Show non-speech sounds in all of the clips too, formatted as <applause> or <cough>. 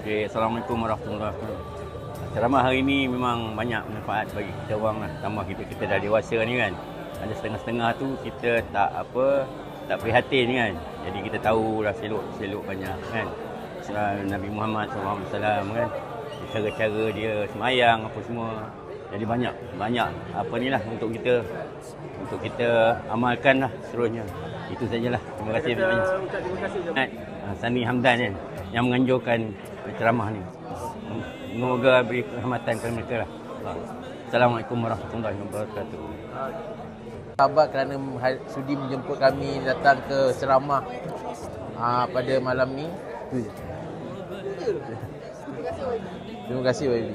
Okay, Assalamualaikum warahmatullahi wabarakatuh. Ceramah hari ini memang banyak manfaat bagi kita orang lah. Tambah kita kita dah dewasa ni kan. Ada setengah-setengah tu kita tak apa tak prihatin kan. Jadi kita tahu lah selok-selok banyak kan. Selain Nabi Muhammad SAW kan. Cara-cara dia semayang apa semua. Jadi banyak banyak apa ni lah untuk kita untuk kita amalkan lah seterusnya. Itu sajalah. Terima kasih banyak. Terima kasih. Ah, Sani Hamdan kan yang menganjurkan ceramah ni. Semoga beri kehormatan kepada mereka lah. Ah. Assalamualaikum warahmatullahi wabarakatuh. Sahabat kerana sudi menjemput kami datang ke ceramah aa, pada malam ni. Tu je. Terima kasih YB.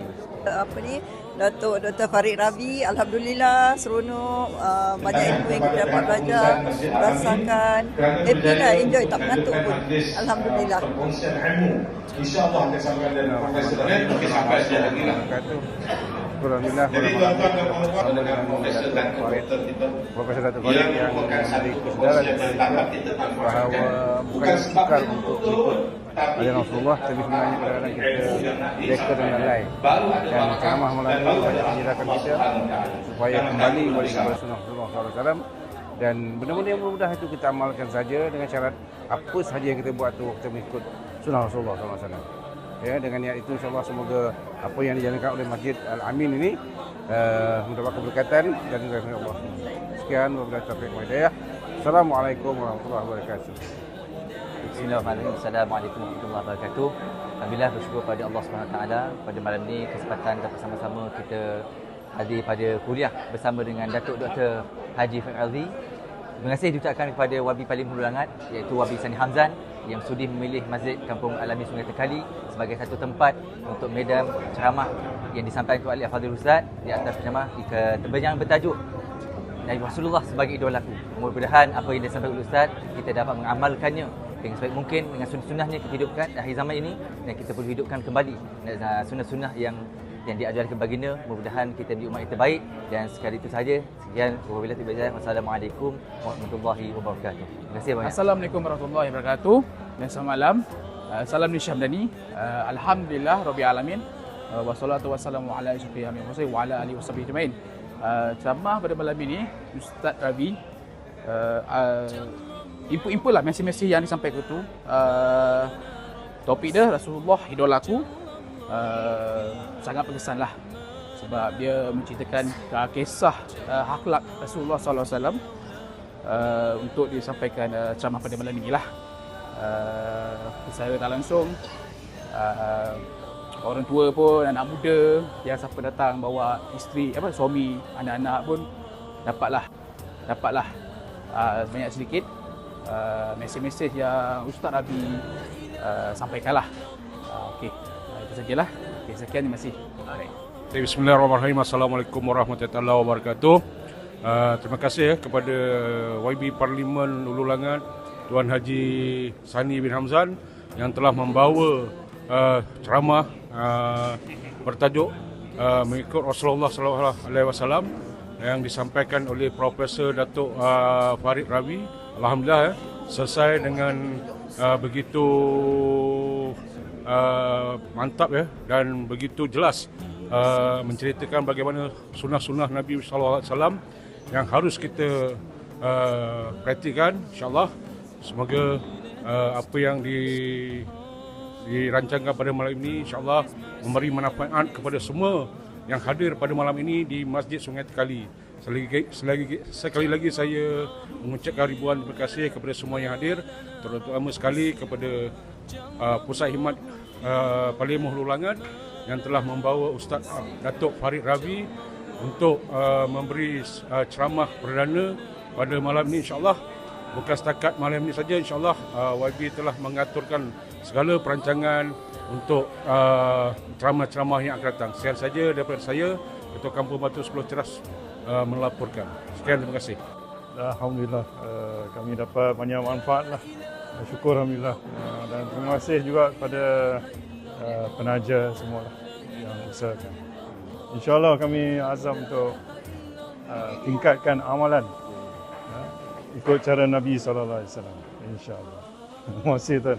Apa ni Datuk Dr. Farid Rabi Alhamdulillah seronok uh, banyak ilmu yang kita dapat belajar rasakan happy lah enjoy tak mengantuk pun Alhamdulillah InsyaAllah akan sampai Dan mungkin sampai sekali lagi lah Alhamdulillah Jadi tuan-tuan dan puan-puan dengan Profesor dan Datuk Farid kita. Profesor Datuk Farid Yang yang merupakan memberi kesedaran bertahap kita bahawa Bukan bukan sukar untuk ikut ajaran Rasulullah tapi sebenarnya kadang-kadang kita reka dengan lain. Dan ceramah malam ini banyak Allah kita supaya kembali Islam. kepada sunnah Rasulullah SAW dan benda-benda yang mudah itu kita amalkan saja dengan syarat apa sahaja yang kita buat tu kita mengikut sunnah Rasulullah SAW ya dengan niat itu insyaallah semoga apa yang dijalankan oleh Masjid Al Amin ini uh, mendapat keberkatan dan rahmat Allah sekian wabillahi taufiq wal hidayah Assalamualaikum warahmatullahi wabarakatuh Bismillahirrahmanirrahim. Assalamualaikum warahmatullahi wabarakatuh. Alhamdulillah bersyukur pada Allah SWT pada malam ini kesempatan dapat sama-sama kita hadir pada kuliah bersama dengan Datuk Dr. Haji Faik Alzi. Terima kasih diucapkan kepada Wabi Paling Hulu Langat iaitu Wabi Sani Hamzan yang sudi memilih Masjid Kampung Alami Sungai Tekali sebagai satu tempat untuk medan ceramah yang disampaikan oleh Al-Fadhil Ustaz di atas ceramah di keterbincangan bertajuk Nabi Rasulullah sebagai idolaku. Mudah-mudahan apa yang disampaikan oleh Ustaz kita dapat mengamalkannya dengan sebaik mungkin dengan sunnah-sunnahnya kita hidupkan akhir zaman ini dan kita perlu hidupkan kembali sunnah-sunnah yang yang diajarkan baginda. Mudah-mudahan kita menjadi umat yang terbaik. Dan sekali itu sahaja sekian. Wabillahi taufiq wassalamualaikum warahmatullahi wabarakatuh. Terima kasih banyak. Assalamualaikum warahmatullahi wabarakatuh. Dan selamat malam. Uh, salam ni Syamdani. Uh, Alhamdulillah Rabbil Alamin. Uh, wassalatu wassalamu ala asyrafil wal mursalin wa ala alihi washabihi ajmain. Ceramah pada malam ini Ustaz Rabi uh, uh, lah mesej-mesej yang disampaikan tu. Uh, topik dia Rasulullah idolaku uh, sangat berkesan lah. Sebab dia menceritakan uh, kisah uh, akhlak Rasulullah SAW uh, untuk disampaikan uh, ceramah pada malam ini lah uh, secara tak langsung. Uh, orang tua pun anak muda yang siapa datang bawa isteri apa suami anak-anak pun dapatlah. Dapatlah. Uh, banyak sedikit uh, mesej-mesej yang Ustaz Rabi uh, sampaikanlah. Uh, Okey, sajalah. Okey, sekian terima kasih. Okay, Bismillahirrahmanirrahim. Assalamualaikum warahmatullahi wabarakatuh. Uh, terima kasih ya kepada YB Parlimen Ulu Langat Tuan Haji Sani bin Hamzan yang telah membawa uh, ceramah uh, bertajuk uh, mengikut Rasulullah sallallahu alaihi wasallam yang disampaikan oleh Profesor Datuk uh, Farid Rabi. Alhamdulillah ya, selesai dengan uh, begitu uh, mantap ya dan begitu jelas uh, menceritakan bagaimana sunnah-sunnah Nabi sallallahu alaihi wasallam yang harus kita uh, praktikkan insyaallah semoga uh, apa yang di dirancangkan pada malam ini insyaallah memberi manfaat kepada semua yang hadir pada malam ini di Masjid Sungai Tekali. Selagi, selagi, sekali lagi saya mengucapkan ribuan terima kasih kepada semua yang hadir terutama sekali kepada uh, Pusat Himat uh, Parlimen Hulu Langat yang telah membawa Ustaz uh, Datuk Farid Ravi untuk uh, memberi uh, ceramah perdana pada malam ini insyaAllah bukan setakat malam ini saja insyaAllah uh, YB telah mengaturkan segala perancangan untuk uh, ceramah-ceramah yang akan datang. Sekian saja daripada saya, Ketua Kampung Batu 10 Ceras uh, melaporkan. Sekian, terima kasih. Alhamdulillah uh, kami dapat banyak manfaat lah. Syukur Alhamdulillah uh, dan terima kasih juga kepada uh, penaja semua lah yang usahakan. InsyaAllah kami azam untuk uh, tingkatkan amalan uh, ikut cara Nabi SAW. InsyaAllah. <laughs> Terima kasih tuan.